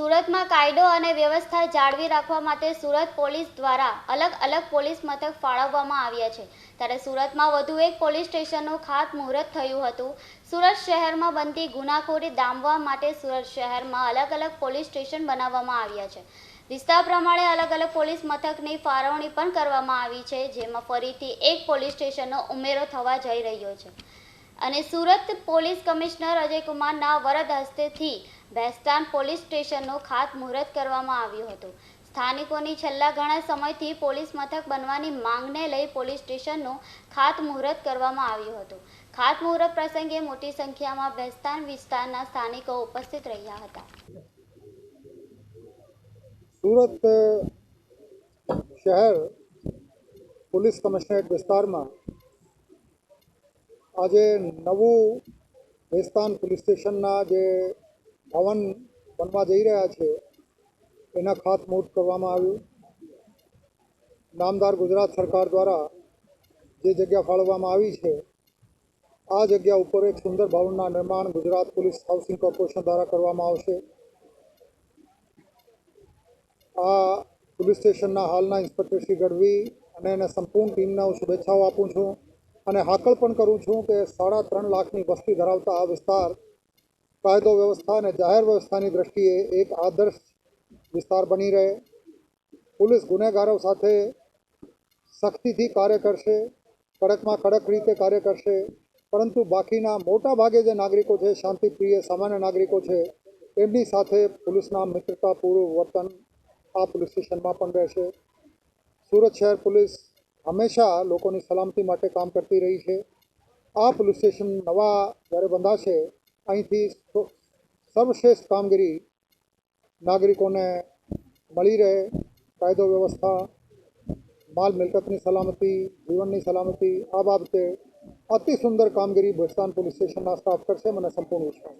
સુરતમાં કાયદો અને વ્યવસ્થા જાળવી રાખવા માટે સુરત પોલીસ દ્વારા અલગ અલગ પોલીસ મથક ફાળવવામાં આવ્યા છે. ત્યારે સુરતમાં વધુ એક પોલીસ સ્ટેશનનું ખાતમુહૂર્ત થયું હતું. સુરત શહેરમાં બનતી ગુનાખોરી દામવા માટે સુરત શહેરમાં અલગ અલગ પોલીસ સ્ટેશન બનાવવામાં આવ્યા છે. વિસ્તાર પ્રમાણે અલગ અલગ પોલીસ મથકની ફાળવણી પણ કરવામાં આવી છે, જેમાં ફરીથી એક પોલીસ સ્ટેશનનો ઉમેરો થવા જઈ રહ્યો છે. અને સુરત પોલીસ કમિશનર અજયકુમારના વરદ હસ્તેથી ભેસ્તાન પોલીસ સ્ટેશનનું ખાતમુહૂર્ત કરવામાં આવ્યું હતું. સ્થાનિકોની છેલ્લા ઘણા સમયથી પોલીસ મથક બનવાની માંગને લઈ પોલીસ સ્ટેશનનું ખાતમુહૂર્ત કરવામાં આવ્યું હતું. ખાતમુહૂર્ત પ્રસંગે મોટી સંખ્યામાં ભેસ્તાન વિસ્તારના સ્થાનિકો ઉપસ્થિત રહ્યા હતા. સુરત શહેર પોલીસ કમિશનરેટ વિસ્તારમાં આજે નવું ભેસ્તાન પોલીસ સ્ટેશનના જે ભવન બનવા જઈ રહ્યા છે, એના ખાતમુહૂર્ત કરવામાં આવ્યું. નામદાર ગુજરાત સરકાર દ્વારા જે જગ્યા ફાળવવામાં આવી છે, આ જગ્યા ઉપર એક સુંદર ભવનના નિર્માણ ગુજરાત પોલીસ હાઉસિંગ કોર્પોરેશન દ્વારા કરવામાં આવશે. આ પોલીસ સ્ટેશનના હાલના ઇન્સ્પેક્ટર શ્રી ગઢવી અને એના સંપૂર્ણ ટીમને હું શુભેચ્છાઓ આપું છું અને હાકલ પણ કરું છું કે સાડા ત્રણ લાખની વસ્તી ધરાવતા આ વિસ્તાર કાયદો, વ્યવસ્થા અને જાહેર વ્યવસ્થાની દ્રષ્ટિએ એક આદર્શ વિસ્તાર બની રહે. પોલીસ ગુનેગારો સાથે સખ્તીથી કાર્ય કરશે, કડકમાં કડક રીતે કાર્ય કરશે, પરંતુ બાકીના મોટા ભાગે જે નાગરિકો છે, શાંતિપ્રિય, સામાન્ય નાગરિકો છે, એમની સાથે પોલીસના મિત્રતાપૂર્વ વર્તન આ પોલીસ સ્ટેશનમાં પણ રહેશે. સુરત શહેર પોલીસ હંમેશા લોકોની સલામતી માટે કામ કરતી રહી છે. આ પોલીસ સ્ટેશન નવા જ્યારે બંધાશે અહીંથી સ- સર્વશ્રેષ્ઠ કામગીરી નાગરિકોને મળી રહે કાયદો વ્યવસ્થા માલ મિલકતની સલામતી જીવનની સલામતી આ બાબતે અતિ સુંદર કામગીરી ભેસ્તાન પોલીસ સ્ટેશનના સ્ટાફ કરશે મને સંપૂર્ણ વિશ્વાસ છે